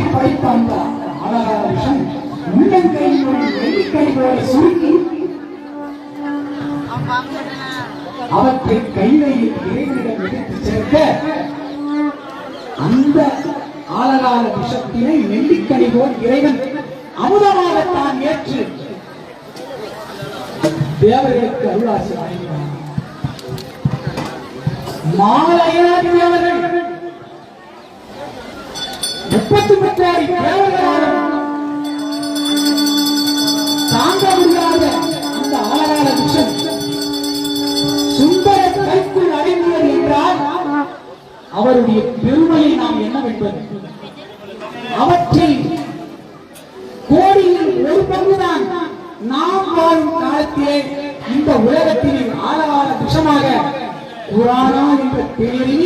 கட்டி படைத்த அந்த அழகான விஷம். உள்ளங்கையில் வெள்ளிக்கை போல சுருக்கி அவற்றை கைலையில் இறைவனிடம் எடுத்து சேர்க்க அந்த ஆலகால விஷத்தினை நெல்லிக்கனி போல் இறைவன் அமுதமாகத்தான் ஏற்று தேவர்களுக்கு அருளாசி வழங்கினார் மாலையாதி தேவர்கள் முப்பத்தி முக்கோடி தாங்க முடியாத அந்த ஆளாள விஷம் சுந்தர கைக்குள் அடைந்தவர் என்றால் அவருடைய பெருமையை நாம் என்ன வைப்பது அவற்றில் கோடியில் ஒரு பங்குதான் நாம் வாழும் காலத்திலே இந்த உலகத்தில் ஆழகால விஷமாக குரானா என்ற பெயரில்